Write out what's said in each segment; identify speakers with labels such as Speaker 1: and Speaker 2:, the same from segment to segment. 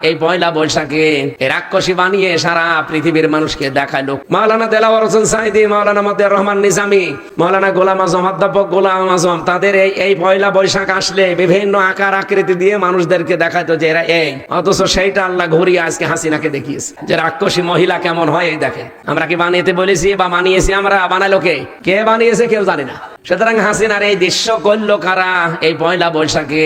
Speaker 1: এই পয়লা বৈশাখে রাক্ষসী বানিয়ে সারা পৃথিবীর মানুষকে দেখাল মাওলানা দেলাওয়ার হোসেন সাইদি মাওলানা মতিয়ার রহমান নিজামি, মাওলানা গোলাম আজম অধ্যাপক গোলাম আজম, তাদের এই এই পয়লা বৈশাখ আসলে বিভিন্ন আকার আকৃতি দিয়ে মানুষদেরকে দেখাতো যে এরা এই। অথচ সেইটা আল্লাহ ঘুরিয়ে আজকে হাসিনাকে দেখিয়েছে। যে রাক্ষসী মহিলা কেমন হয়, এই দেখে আমরা কি বানিয়েতে বলেছি বা বানিয়েছি আমরা? বানালো কে? কে বানিয়েছে কেউ জানি না। সুতরাং হাসিনার এই দৃশ্য করল কারা এই পয়লা বৈশাখে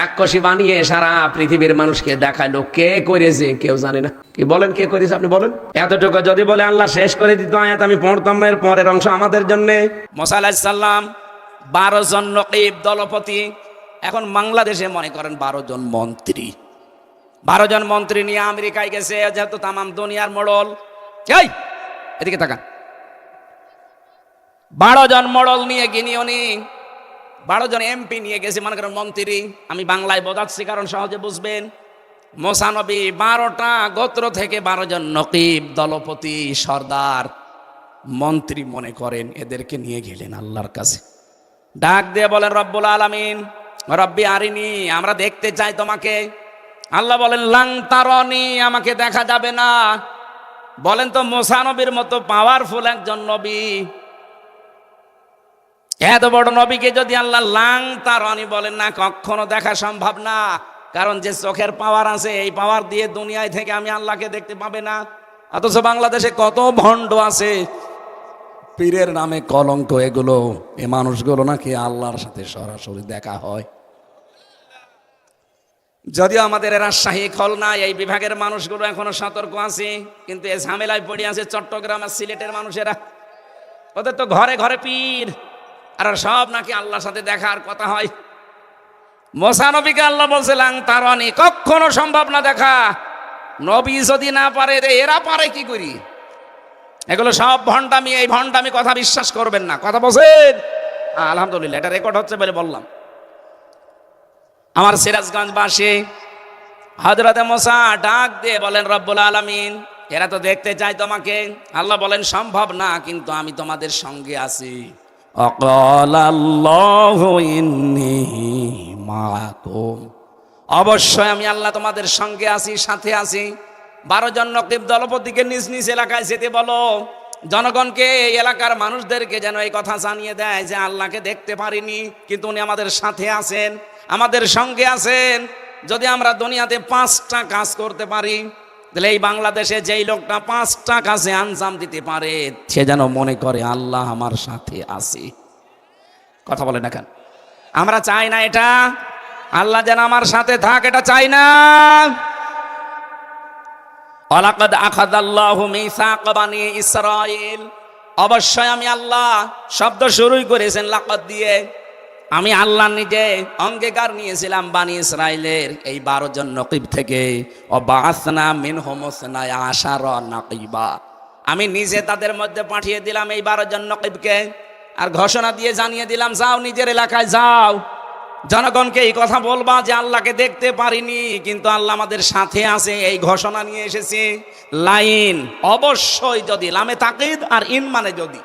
Speaker 1: রাক্ষসী বানিয়ে সারা পৃথিবীর মানুষকে দেখাল কে করেছে কেউ জানে না। কি বলেন, কে করেছে আপনি বলেন? এতটুকু যদি বলে আল্লাহ শেষ করে দিত আয়াত, আমি পড়তাম এর পরের অংশ আমাদের জন্য।
Speaker 2: মোসাল্লাম বারো জন নকিব দলপতি, এখন বাংলাদেশে মনে করেন বারো জন মন্ত্রী। বারো জন মন্ত্রী নিয়ে আমেরিকায় গেছে, যেহেতু তামাম দুনিয়ার মোড়ল। এই, এদিকে তাকান। বারো জন মোড়ল নিয়ে গিনি উনি, বারো জন এমপি নিয়ে গেছে, মনে করেন মন্ত্রী। আমি বাংলায় বোঝাচ্ছি, কারণ সহজে বুঝবেন। মোসানবী বারোটা গোত্র থেকে বারো জন নকিব, দলপতি, সর্দার, মন্ত্রী মনে করেন, এদেরকে নিয়ে গেলেন আল্লাহর কাছে। ডাক দিয়ে বলেন, রব্বুল আলামিন, রব্বি আরিনি, আমরা দেখতে চাই তোমাকে। আল্লাহ বলেন, লাং তারনি, আমাকে দেখা যাবে না। বলেন তো, মোসানবীর মতো পাওয়ারফুল একজন নবী। এত বড় নবীকে যদি আল্লাহ লাং তারনি বলেন, না, কখনো দেখা সম্ভব না। কারণ যে চোখের পাওয়ার আছে, এই পাওয়ার দিয়ে দুনিয়ায় থেকে আমি আল্লাহকে দেখতে পাবে না। অথচ বাংলাদেশে কত ভণ্ড আছে। পীরের নামে কলঙ্ক এগুলো, এ মানুষগুলো নাকি আল্লাহর সাথে সরাসরি দেখা হয়। যদিও আমাদের রাজশাহী খুলনা এই বিভাগের মানুষগুলো এখনও সতর্ক আছে, কিন্তু এই ঝামেলায় পড়ে আছে চট্টগ্রাম আর সিলেটের মানুষেরা। ওদের তো ঘরে ঘরে পীর, আর সব নাকি আল্লাহর সাথে দেখার কথা হয়। মোসানবীকে আল্লাহ বলছিলাম তার অনেক কখনো সম্ভব না দেখা। নবী যদি না পারে এরা পারে কি করি? এগুলো সব ভণ্ডামি, এই ভণ্ডামি কথা বিশ্বাস করবেন না। কথা বলছেন? আলহামদুলিল্লাহ, এটা রেকর্ড হচ্ছে বলে বললাম। আমার সিরাজগঞ্জবাসী হজরতে মোসা ডাক দিয়ে বলেন, রব্বুল আলমিন, এরা তো দেখতে চাই তোমাকে। আল্লাহ বলেন, সম্ভব না, কিন্তু আমি তোমাদের সঙ্গে আছি। অকল আল্লাহ ইন্নী মাকুম অবশ্যই আমি আল্লাহ তোমাদের সঙ্গে আছি, সাথে আছি। বারো জন নকিব দলপতিকে নিজ নিজ এলাকায় যেতে বলো। জনগণকে, এই এলাকার মানুষদেরকে যেন এই কথা জানিয়ে দেয় যে আল্লাহকে দেখতে পারিনি, কিন্তু উনি আমাদের সাথে আছেন, আমাদের সঙ্গে আছেন। যদি আমরা দুনিয়াতে পাঁচটা কাজ করতে পারি, তাহলে এই বাংলাদেশে যেই লোকটা পাঁচটা কাজে আঞ্জাম দিতে পারে, সে যেন মনে করে, আল্লাহ আমার সাথে আছে। কথা বলে না কেন? আমরা চাই না এটা। আল্লাহ যেন আমার সাথে থাক, এটা চাই না। অলাকদ আখাদাল্লাহু মিসাক বানি ইসরাইল অবশ্যই আমি আল্লাহ শব্দ শুরুই করেছেন লাকদ দিয়ে। আমি আল্লাহ নিজে অঙ্গীকার নিয়েছিলাম বানি ইসরাইলের এই বারো জন নকিব থেকে। অবাসনা মিন হোমসনায় আশার নাকিবা। আমি নিজে তাদের মধ্যে পাঠিয়ে দিলাম এই বারো জন নকিবকে। আর ঘোষণা দিয়ে জানিয়ে দিলাম, যাও নিজের এলাকায় যাও। জনগণকে এই কথা বলবা যে আল্লাহকে দেখতে পারিনি, কিন্তু আল্লাহ আমাদের সাথে আছে। এই ঘোষণা নিয়ে এসেছে। লাইন, অবশ্যই যদি, লামে তাকিদ আর ইন মানে যদি।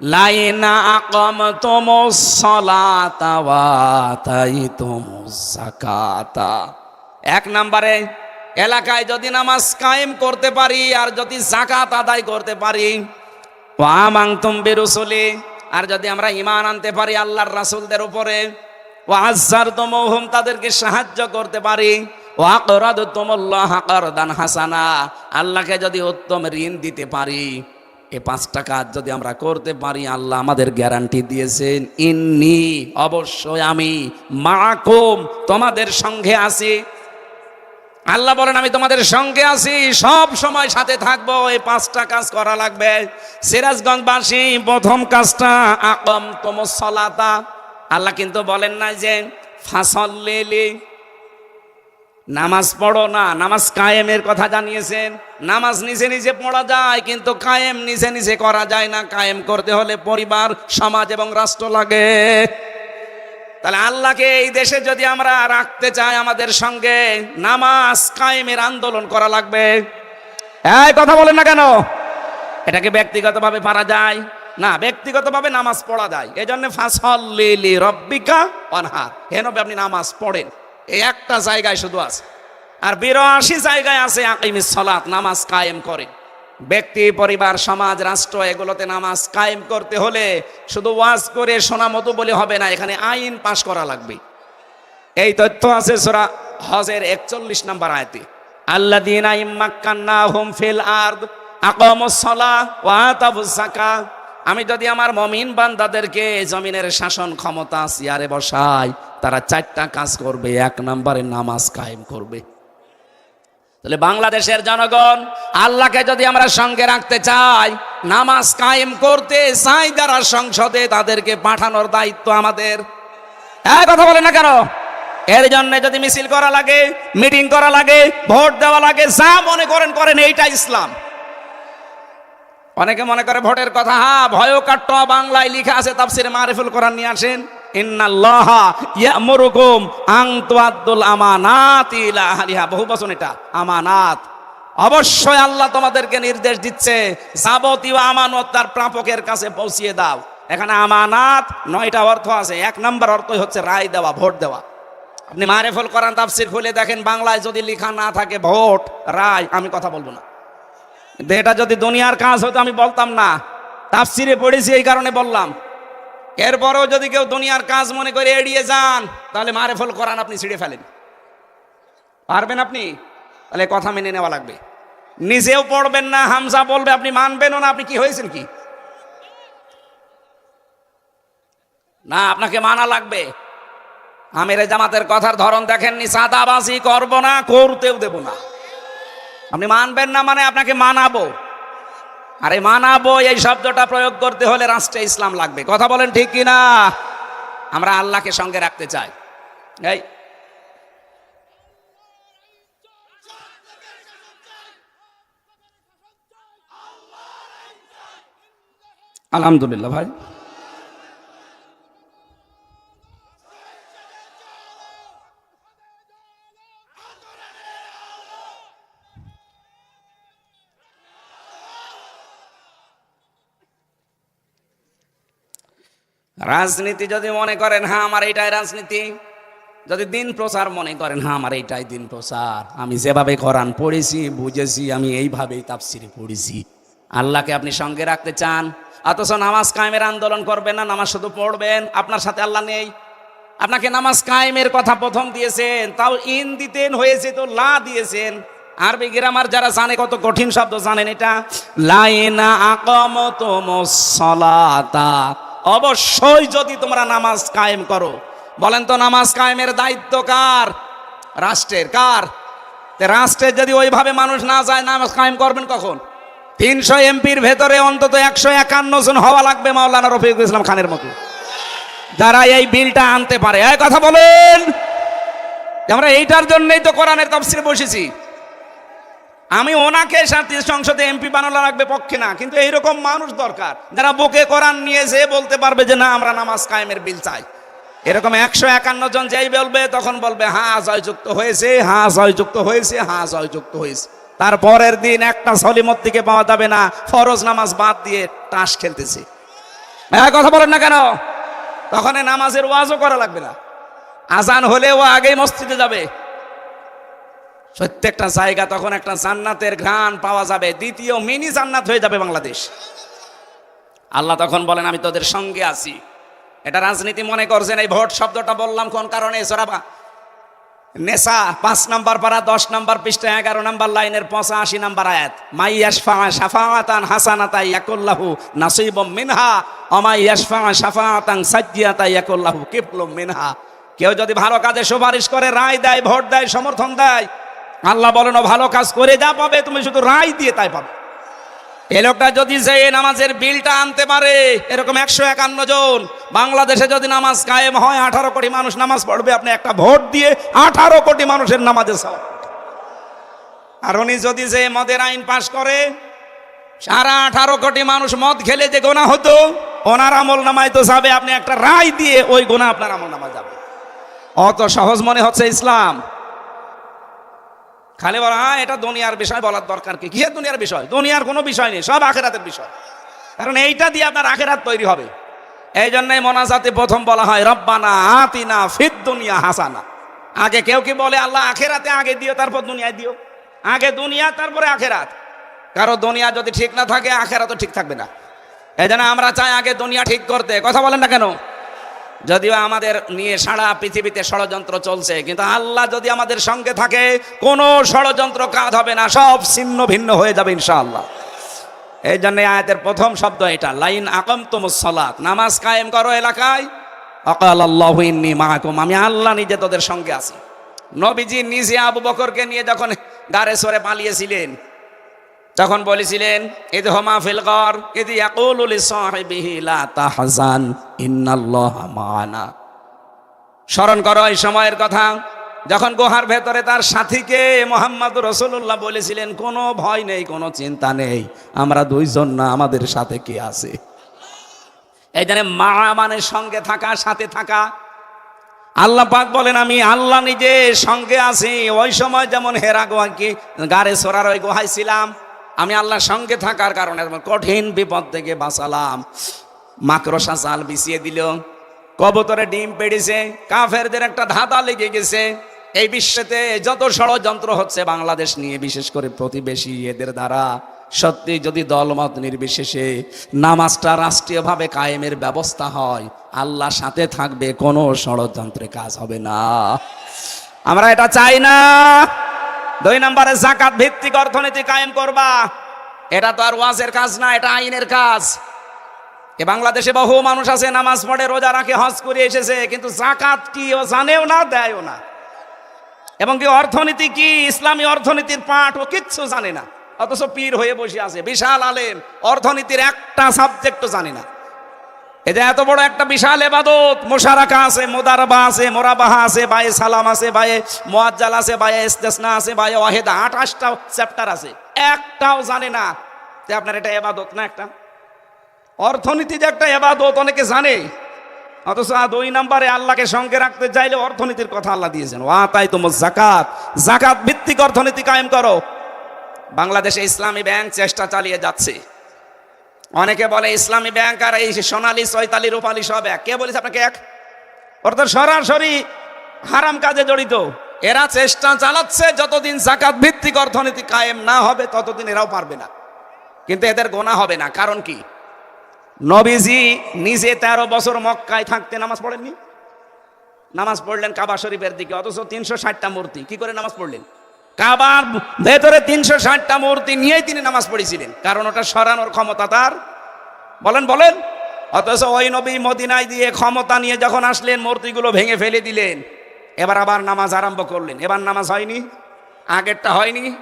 Speaker 2: লাইনা আকম তোম সলাতাই তোম এক নম্বরে, এলাকায় যদি নামাজ কায়েম করতে পারি আর যদি জাকাত আদায় করতে পারি ওয়ামাং তুম বেরুসলি আর যদি আমরা ইমান আনতে পারি আল্লাহর রাসূলদের উপরে ও আজার তোমহম তাদেরকে সাহায্য করতে পারি ও আকরাদ তোমল্লাহ আকরদান হাসানা, আল্লাহকে যদি উত্তম ঋণ দিতে পারি, এ পাঁচটা কাজ যদি আমরা করতে পারি, আল্লাহ আমাদের গ্যারান্টি দিয়েছেন। ইন্নি, অবশ্যই আমি মাকুম তোমাদের সঙ্গে আছি। আল্লাহ বলেন, আমি তোমাদের সঙ্গে আছি, সব সময় সাথে থাকব, এই পাঁচটা কাজ করা লাগবে। সিরাজগঞ্জবাসী, প্রথম কাজটা আকম তোম সলাতা। আল্লাহ কিন্তু বলেন না যে, ফাসল্লেলি, নামাজ পড়ো না, নামাজ কায়েমের কথা জানিয়েছেন। নামাজ নিজে নিজে পড়া যায়, কিন্তু কায়েম নিজে নিজে করা যায় না। কায়েম করতে হলে পরিবার, সমাজ এবং রাষ্ট্র লাগে। তাহলে আল্লাহকে এই দেশে যদি আমরা রাখতে চাই আমাদের সঙ্গে নামাজ কায়েমের আন্দোলন করা লাগবে। এই কথা বলেন না কেন? এটাকে ব্যক্তিগতভাবে পারা যায়। না, ব্যক্তিগতভাবে নামাজ পড়া যায়। এই জন্য ফাসল্লিলি রব্বিকা অনহার হেন আপনি নামাজ পড়েন। এই একটা জায়গায় শুধু আছে। আর বিরাশি জায়গায় আছে আকিমিস সালাত, নামাজ কায়েম করে ব্যক্তি, পরিবার, সমাজ, রাষ্ট্র, এগুলোতে নামাজ কায়েম করতে হলে শুধু ওয়াজ করে শোনা মতো বলে হবে না, এখানে আইন পাশ করা লাগবে। এই তথ্য আছে সোরা হজের একচল্লিশ নম্বর আয়তে। আল্লাহ দিন ইম্মাক্কান্না হুম ফিল আর্দ আকামুসসালাহ ওয়া আতাবুজ আমি যদি আমার মমিন বান্দাদেরকে জমিনের শাসন ক্ষমতা চেয়ারে বসাই, তারা চারটা কাজ করবে, এক নম্বরে নামাজ কায়েম করবে। তাহলে বাংলাদেশের জনগণ, আল্লাহকে যদি আমরা সঙ্গে রাখতে চাই, নামাজ কায়েম করতে চাই যারা সংসদে তাদেরকে পাঠানোর দায়িত্ব আমাদের। হ্যাঁ কথা বলে না কেন? এর জন্য যদি মিছিল করা লাগে, মিটিং করা লাগে, ভোট দেওয়া লাগে, যা মনে করেন করেন, এইটা ইসলাম। অনেকে মনে করে ভোটের কথা হ্যাঁ ভয় কাট্ট, বাংলায় লিখা আছে তাফসিরে মারিফুল কোরআন নিয়ে আসেন। ইন্নাল্লাহ বহু এটা অবশ্যই আল্লাহ তোমাদেরকে নির্দেশ দিচ্ছে, যাবতীয় আমানত তার প্রাপকের কাছে পৌঁছিয়ে দাও। এখানে আমানাত নয়টা অর্থ আছে। এক নম্বর অর্থ হচ্ছে রায় দেওয়া, ভোট দেওয়া। আপনি মারেফুল কোরআন তাফসির খুলে দেখেন, বাংলায় যদি লেখা না থাকে ভোট, রায়, আমি কথা বলব না। এটা যদি দুনিয়ার কাজ হতো আমি বলতাম না। তাফসিরে পড়েছি এই কারণে বললাম। এরপরেও যদি কেউ দুনিয়ার কাজ মনে করে এড়িয়ে যান, তাহলে মারে ফল করান আপনি ছিঁড়ে ফেলেন। পারবেন আপনি? তাহলে কথা মেনে নেওয়া লাগবে। নিজেও পড়বেন না, হামজা বলবে, আপনি মানবেনও না, আপনি কি হয়েছেন কি? না, আপনাকে মানা লাগবে। আমির জামাতের কথার ধরন দেখেননি, সাদাবাজি করব না, করতেও দেব না। আপনি মানবেন না মানে আপনাকে মানাবো। আরে মানাবো এই শব্দটা প্রয়োগ করতে হলে রাষ্ট্রে ইসলাম লাগবে। কথা বলেন ঠিক কিনা? আমরা আল্লাহকে সঙ্গে রাখতে চাই। এই। আলহামদুলিল্লাহ ভাই। রাজনীতি যদি মনে করেন হ্যাঁ আমার এইটাই রাজনীতি। যদি দিন প্রচার মনে করেন হ্যাঁ আমার এইটাই দিন প্রচার। আমি যেভাবে কোরআন পড়েছি, বুঝেছি, আমি এইভাবেই তাফসিরে পড়েছি। আল্লাহকে আপনি সঙ্গে রাখতে চান? অথচ নামাজ কায়েমের আন্দোলন করবেন না, নামাজ শুধু পড়বেন? আপনার সাথে আল্লাহ নেই। আপনাকে নামাজ কায়েমের কথা প্রথম দিয়েছেন, তাও ইন দিতেন, হয়েছে তো লা দিয়েছেন। আরবি গ্রামার যারা জানে, কত কঠিন শব্দ জানেন এটা। লাইনা আকমত সলাতা অবশ্যই যদি তোমরা নামাজ কায়েম করো। বলেন তো নামাজ কায়েমের দায়িত্ব কার? রাষ্ট্রের কার? রাষ্ট্রের যদি ওইভাবে মানুষ না যায়, নামাজ কায়েম করবেন কখন? তিনশো এমপির ভেতরে অন্তত একশো একান্ন জন হওয়া লাগবে মাওলানা রফিকুল ইসলাম খানের মতো। যারা এই বিলটা আনতে পারে। কথা বলেন। আমরা এইটার জন্যই তো কোরআনের তফসিলে বসেছি। আমি ওনাকে জাতীয় সংসদে এমপি বানানো লাগবে পক্ষে না, কিন্তু এইরকম মানুষ দরকার, যারা বুকে কোরআন নিয়ে যে বলতে পারবে যে না, আমরা নামাজ কায়েমের বিল চাই। এরকম একশো একান্ন জন যেই বলবে, তখন বলবে হ্যাঁ জয়যুক্ত হয়েছে হ্যাঁ জয়যুক্ত হয়েছে হ্যাঁ জয়যুক্ত হয়েছে। তারপরের দিন একটা সলিমত থেকে পাওয়া যাবে না, ফরজ নামাজ বাদ দিয়ে তাস খেলতেছে। হ্যাঁ কথা বলেন না কেন? তখন নামাজের ওয়াজও করা লাগবে না। আজান হলেও আগেই মসজিদে যাবে। প্রত্যেকটা জায়গা তখন একটা জান্নাতের ঘ্রাণ পাওয়া যাবে। দ্বিতীয় মিনি জান্নাত হয়ে যাবে বাংলাদেশ। আল্লাহ তখন বলেন, আমি তোদের সঙ্গে আছি। এটা রাজনীতি মনে করছেন এই ভোট শব্দটা বললাম কোন কারণে সরাবা নেশা, পাঁচ নাম্বার পাড়া, দশ নাম্বার পৃষ্ঠা, এগারো নাম্বার লাইনের পঁচাশি নাম্বার আয়াত। মাই ইয়াসফা সাফাতান হাসানাতা ইয়াকুল্লাহু নাসিবম মিনহা অমাই ইয়াসফা সাফাতান সাজ্জিয়াতা ইয়াকুল্লাহু কিফলুম মিনহা। কেউ যদি ভালো কাজে সুপারিশ করে, রায় দেয়, ভোট দেয়, সমর্থন দেয় আল্লাহ বলেন, ও ভালো কাজ করে যা পাবে, তুমি শুধু রায় দিয়ে তাই পাবে। এ লোকটা যদি যে নামাজের বিলটা আনতে পারে, এরকম একশো একান্ন জন, বাংলাদেশে যদি নামাজ কায়েম হয়, আঠারো কোটি মানুষ নামাজ পড়বে, আপনি একটা ভোট দিয়ে আঠারো কোটি মানুষের নামাজে সওয়াব। আর উনি যদি যে মদের আইন পাশ করে, সারা আঠারো কোটি মানুষ মদ খেলে যে গোনা হতো, ওনার আমল নামায় তো যাবে, আপনি একটা রায় দিয়ে ওই গোনা আপনার আমল নামা যাবে। অত সহজ মনে হচ্ছে ইসলাম। খালি বলা হ্যাঁ এটা দুনিয়ার বিষয় বলার দরকার কি? কিসের দুনিয়ার বিষয়? দুনিয়ার কোনো বিষয় নেই, সব আখেরাতের বিষয়। কারণ এইটা দিয়ে আপনার আখেরাত তৈরি হবে। এই জন্যই মনাজাতে প্রথম বলা হয়, রব্বানা আতিনা ফিদ দুনিয়া হাসানা। আগে কেউ কি বলে, আল্লাহ আখেরাতে আগে দিও, তারপর দুনিয়ায় দিও? আগে দুনিয়া, তারপরে আখেরাত। কারও দুনিয়া যদি ঠিক না থাকে আখেরা তো ঠিক থাকবে না। এই আমরা চাই আগে দুনিয়া ঠিক করতে। কথা বলেন না কেন? যদিও আমাদের নিয়ে সারা পৃথিবীতে ষড়যন্ত্র চলছে, কিন্তু আল্লাহ যদি আমাদের সঙ্গে থাকে, কোনো ষড়যন্ত্র কাজ হবে না, সব ছিন্ন ভিন্ন হয়ে যাবে ইনশাআল্লাহ। এই জন্য আয়াতের প্রথম শব্দ এটা, লাইন আকম সালাত, নামাজ কায়েম করো এলাকায়। অকাল আল্লাহ মাহকুম আমি আল্লাহ নিজে তোদের সঙ্গে আছি। নবীজি নিজে আবু বকরকে নিয়ে যখন গাড়ে সরে পালিয়েছিলেন তখন বলেছিলেন ইদ হোমা ফিল গর, ইদ ইয়াকুলু লিসাহিবিহি লা তাহজান, ইন্নাল্লাহা মা'ানা। স্মরণ করো এই সময়ের কথা, যখন গুহার ভেতরে তার সাথীকে মোহাম্মদ রসুল্লাহ বলেছিলেন, কোনো ভয় নেই, কোনো চিন্তা নেই, আমরা দুইজন না, আমাদের সাথে কে আছে? এই জন্য মা মানে সঙ্গে থাকা, সাথে থাকা। আল্লাহ পাক বলেন, আমি আল্লাহ নিজে সঙ্গে আছি। ওই সময় যেমন হেরা গোয়াকে গাড়ে সরার ওই গুহায় ছিলাম আমি আল্লাহর সঙ্গে থাকার কারণে কঠিন বিপদ থেকে বাঁচালাম। মাকড়সা জাল বিছিয়ে দিল। কবুতরে ডিম পেড়েছে, কাফেরদের একটা ধাঁধা লেগে গেছে। এই বিশ্বেতে যত ষড়যন্ত্র হচ্ছে বাংলাদেশ নিয়ে, বিশেষ করে প্রতিবেশী এদের দ্বারা, সত্যি যদি দলমত নির্বিশেষে নামাজটা রাষ্ট্রীয়ভাবে কায়েমের ব্যবস্থা হয় আল্লাহ সাথে থাকবে, কোনো ষড়যন্ত্রে কাজ হবে না। আমরা এটা চাই না। দুই নম্বরে জাকাত ভিত্তিক অর্থনীতি কায়েম করবা। এটা তো আর ওয়াজের কাজ না, এটা আইনের কাজ। এ বাংলাদেশে বহু মানুষ আছে, নামাজ পড়ে, রোজা রাখে, হজ করে এসেছে, কিন্তু জাকাত কি ও জানেও না, দেয়ও না। এবং কি অর্থনীতি কি, ইসলামী অর্থনীতির পাঠ ও কিচ্ছু জানে না। অথচ পীর হয়ে বসে আছে, বিশাল আলেম। অর্থনীতির একটা সাবজেক্টও জানে না। যে এত বড় একটা বিশাল এবাদত। মোশারাকা আছে, মোদারবা আছে, মোরাবাহা আছে, বায়ে সালাম আছে, বায়ে মোয়াজ্জাল আছে, বায়ে ইস্তেসনা আছে, বায়ে ওয়াহেদা। আঠাশটা চ্যাপ্টার আছে। একটাও জানে না যে আপনার এটা এবাদত না একটা। অর্থনীতি যে একটা এবাদত, অনেকে জানে। অথচ দুই নম্বরে আল্লাহকে সঙ্গে রাখতে চাইলে অর্থনীতির কথা আল্লাহ দিয়েছেন। ওয়া তাই তোমার জাকাত জাকাত ভিত্তিক অর্থনীতি কায়েম করো। বাংলাদেশে ইসলামী ব্যাংক চেষ্টা চালিয়ে যাচ্ছে। অনেকে বলে ইসলামী ব্যাংক আর এই সোনালি, চৈতালি, রূপালী সব এক। কে বলেছে আপনাকে এক? অর্থাৎ সরাসরি হারাম কাজে জড়িত। এরা চেষ্টা চালাচ্ছে, যতদিন জাকাত ভিত্তিক অর্থনীতি কায়েম না হবে, ততদিন এরাও পারবে না। কিন্তু এদের গোনা হবে না। কারণ কি? নবীজি নিজে তেরো বছর মক্কায় থাকতে নামাজ পড়েননি? নামাজ পড়লেন কাবা শরীফের দিকে, অথচ তিনশো ষাটটা মূর্তি। কি করে নামাজ পড়লেন? কাবার ভেতরে তিনশো ষাটটা মূর্তি নিয়েই তিনি নামাজ পড়েছিলেন। কারণ ওটা সরানোর ক্ষমতা তার। বলেন বলেন। অথচ ওই নবী মদিনায় দিয়ে ক্ষমতা নিয়ে যখন আসলেন, মূর্তিগুলো ভেঙে ফেলে দিলেন। এবার আবার নামাজ আরম্ভ করলেন। এবার নামাজ হয়নি? আগেরটা হয়নি?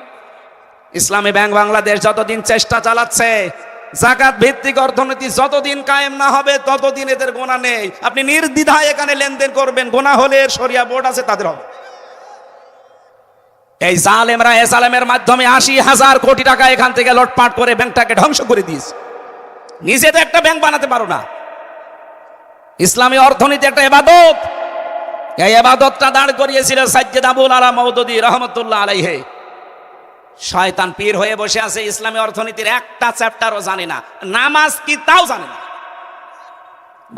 Speaker 2: ইসলামী ব্যাংক বাংলাদেশ যতদিন চেষ্টা চালাচ্ছে, জাকাত ভিত্তিক অর্থনীতি যতদিন কায়েম না হবে, ততদিন এদের গোনা নেই। আপনি নির্দ্বিধায় এখানে লেনদেন করবেন। গোনা হলে সরিয়া বোর্ড আছে, তাদের হবে। এই জালেমরা এ জালেমের মাধ্যমে আশি হাজার কোটি টাকা এখান থেকে লটপাট করে ব্যাংকটাকে ধ্বংস করে দিয়েছে নিজে তো একটা ব্যাংক বানাতে পারো না। ইসলামী অর্থনীতি একটা এবাদত। এই এবাদতটা দাঁড় করিয়েছিল সাজ্জেদ আবুল আলা মৌদুদি রহমতুল্লাহ আলাইহে। শয়তান পীর হয়ে বসে আছে, ইসলামী অর্থনীতির একটা চ্যাপ্টারও জানে না, নামাজ কি তাও জানে না।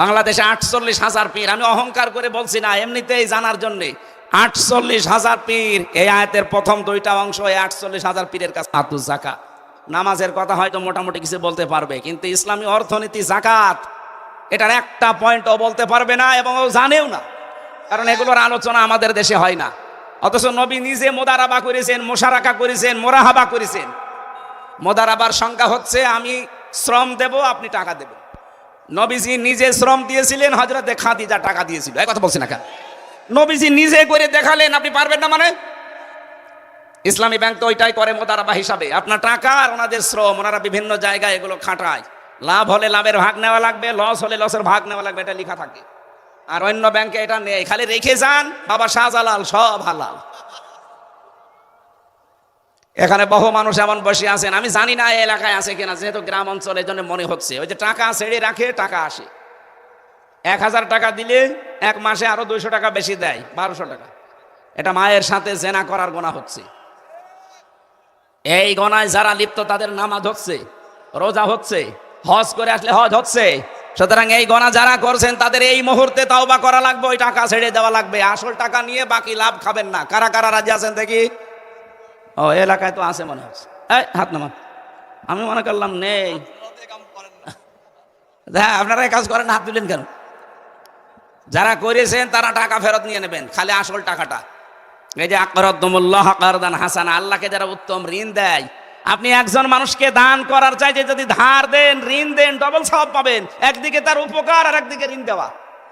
Speaker 2: বাংলাদেশে আটচল্লিশ হাজার পীর, আমি অহংকার করে বলছি না, এমনিতেই জানার জন্যে। আটচল্লিশ হাজার পীর। এই আয়াতের প্রথম দুইটা অংশ এই আটচল্লিশ হাজার পীরের কাছে আতুস জাকাত। নামাজের কথা হয়তো মোটামুটি কিছু বলতে পারবে, কিন্তু ইসলামী অর্থনীতি জাকাত, এটার একটা পয়েন্টও বলতে পারবে না এবং ও জানেও না। কারণ এগুলোর আলোচনা আমাদের দেশে হয় না। অথচ নবী নিজে মোদারাবা করেছেন, মোশারাকা করেছেন, মোরাহাবা করেছেন। মোদারাবার সংখ্যা হচ্ছে, আমি শ্রম দেব, আপনি টাকা দেবেন। নবীজি নিজে শ্রম দিয়েছিলেন হজরতে খাদিজা টাকা দিয়েছিল। এই কথা বলছি না কেন? নবীজি নিজে করে দেখালেন, আপনি পারবেন না মানে? ইসলামী ব্যাংক তো ওইটাই করে মোদারাবা হিসাবে। আপনার টাকা আর ওনাদের শ্রম, ওনারা বিভিন্ন জায়গায় এগুলো খাটায়। লাভ হলে লাভের ভাগ নেওয়া লাগবে, লস হলে লসের ভাগ নেওয়া লাগবে, এটা লেখা থাকে। আর অন্য ব্যাংকে এটা নেই, খালি রেখে যান, বাবা শাহজালাল, সব হালাল। এখানে বহু মানুষ এমন বসে আছেন, আমি জানি না এই এলাকায় আছে কিনা, যেহেতু গ্রাম অঞ্চল এই জন্য মনে হচ্ছে। ওই যে টাকা ছেড়ে রাখে, টাকা আসে। এক হাজার টাকা দিলে এক মাসে আরও দুইশো টাকা বেশি দেয়, বারোশো টাকা। এটা মায়ের সাথে জেনা করার গোনা হচ্ছে। এই গনায় যারা লিপ্ত, তাদের নামাজ হচ্ছে, রোজা হচ্ছে, হজ করে আসলে হজ হচ্ছে। সুতরাং এই গণা যারা করছেন, তাদের এই মুহূর্তে তাওবা করা লাগবে, ওই টাকা ছেড়ে দেওয়া লাগবে। আসল টাকা নিয়ে বাকি লাভ খাবেন না। কারা কারা রাজি আছেন দেখি? ও এলাকায় তো আছে মনে হচ্ছে। এই, হাত নামান আমি মনে করলাম, নেই। হ্যাঁ আপনারা এই কাজ করেন, হাত তুলেন কেন? যারা করেছেন, তারা টাকা ফেরত নিয়ে নেবেন, খালি আসল টাকাটা। এই যে আকরদ্দমুল্লাহ আকরদান হাসান, আল্লাহকে যারা উত্তম ঋণ দেয়, আপনি একজন মানুষকে দান করার চাইতে যদি ধার দেন, ঋণ দেন ডবল সব পাবেন। একদিকে তার উপকার আর একদিকে ঋণ দেওয়া।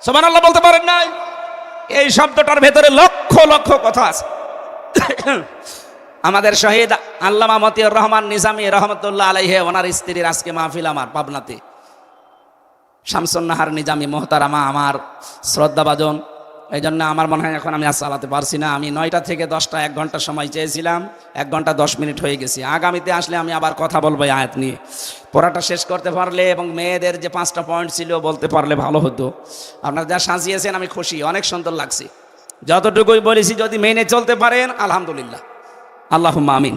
Speaker 2: সমান আল্লাহ বলতে পারেন নাই? এই শব্দটার ভেতরে লক্ষ লক্ষ কথা আছে। আমাদের শহীদ আল্লামা মতিউর রহমান নিজামী রহমতুল্লাহ আলাইহে, ওনার স্ত্রীর আজকে মাহফিল আমার পাবনাতে। শামসুন্নাহার নিজামী মোহতারামা আমার শ্রদ্ধাভাজন। এই জন্য আমার মনে হয় এখন আমি আর চালাতে পারছি না। আমি নয়টা থেকে দশটা, এক ঘণ্টা সময় চেয়েছিলাম। এক ঘণ্টা দশ মিনিট হয়ে গেছি। আগামীতে আসলে আমি আবার কথা বলব আয়াত নিয়ে। পড়াটা শেষ করতে পারলে এবং মেয়েদের যে পাঁচটা পয়েন্ট ছিল বলতে পারলে ভালো হতো। আপনারা যা সাজিয়েছেন আমি খুশি, অনেক সুন্দর লাগছে। যতটুকুই বলেছি যদি মেনে চলতে পারেন, আলহামদুলিল্লাহ। আল্লাহ আমিন।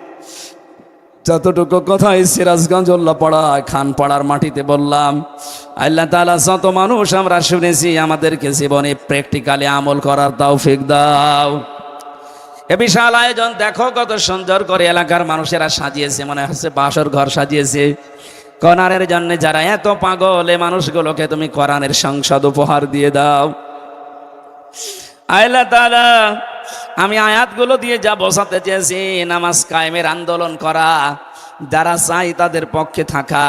Speaker 2: যতটুকু কথা এই সিরাজগঞ্জ পাড়ায় খান পাড়ার মাটিতে বললাম, আল্লাহ তালা যত মানুষ আমরা শুনেছি, আমাদেরকে জীবনে প্র্যাকটিক্যালি আমল করার তৌফিক দাও। এ বিশাল আয়োজন, দেখো কত সুন্দর করে এলাকার মানুষেরা সাজিয়েছে, মনে হচ্ছে বাসর ঘর সাজিয়েছে। কনারের জন্য যারা এত পাগল, এ মানুষগুলোকে তুমি কোরআনের সংসদ উপহার দিয়ে দাও। আল্লাহ তাআলা আমি আয়াতগুলো দিয়ে যা বোঝাতে চেয়েছি, নামাজ কায়েমের আন্দোলন করা, যারা চাই তাদের পক্ষে থাকা,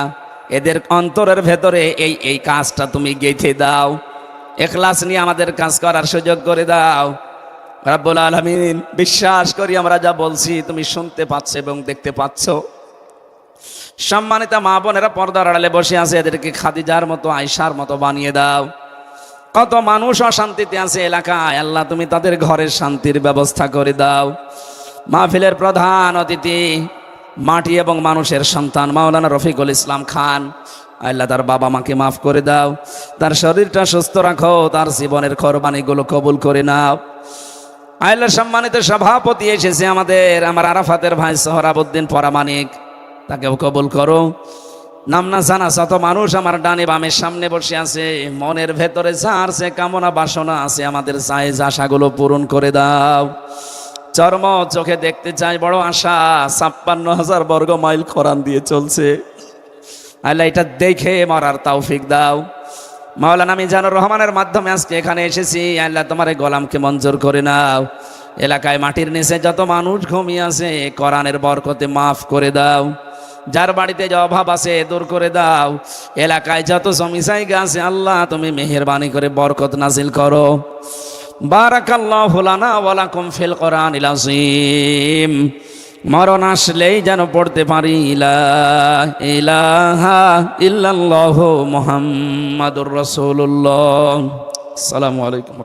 Speaker 2: এদের অন্তরের ভেতরে এই এই কাজটা তুমি গেঁথে দাও। এখলাস নিয়ে আমাদের কাজ করার সুযোগ করে দাও। রাব্বুল আলমিন, বিশ্বাস করি আমরা যা বলছি তুমি শুনতে পাচ্ছ এবং দেখতে পাচ্ছ। সম্মানিতা মা বোনেরা পর্দার আড়ালে বসে আছে, এদেরকে খাদিজার মতো আয়সার মতো বানিয়ে দাও। কত মানুষ অশান্তিতে আছে এলাকায়। আল্লাহ, তুমি তাদের ঘরের শান্তির ব্যবস্থা করে দাও। মাহফিলের প্রধান অতিথি, মাটি এবং মানুষের সন্তান, মাওলানা রফিকুল ইসলাম খান। আল্লাহ, তার বাবা মাকে মাফ করে দাও। তার শরীরটা সুস্থ রাখো, তার জীবনের কোরবানিগুলো কবুল করে নাও। আল্লাহ সম্মানিত সভাপতি এসেছে আমাদের, আমার আরাফাতের ভাই সোহরাবুদ্দিন পরামানিক। তাকেও কবুল করো। নাম না জানা শত মানুষ আমার ডানে বামের সামনে বসে আছে। মনের ভেতরে যার সে কামনা বাসনা আছে, আমাদের চাই আশাগুলো পূরণ করে দাও। চর্ম চোখে দেখতে চাই, বড় আশা। ছাপ্পান্ন হাজার বর্গ মাইল খরান দিয়ে চলছে। আল্লাহ এটা দেখে মরার তৌফিক দাও। মাওলানা মিজানুর রহমানের মাধ্যমে আজকে এখানে এসেছি। আল্লাহ তোমার গোলামকে মঞ্জুর করে নাও। এলাকায় মাটির নিচে যত মানুষ ঘুমিয়ে আছে, কোরআনের বরকতে মাফ করে দাও। যার বাড়িতে যে অভাব আছে, দূর করে দাও। এলাকায় যত জায়গা আছে, আল্লাহ তুমি মেহেরবানি করে বরকত নাজিল করো। বারাকাল্লাহু লানা ওয়া লাকুম ফিল কোরআনিল আযীম। মরণ আসলেই যেন পড়তে পারি ইলা ইলাহা ইল্লাল্লাহু মুহাম্মাদুর রাসূলুল্লাহ। আসসালামু আলাইকুম।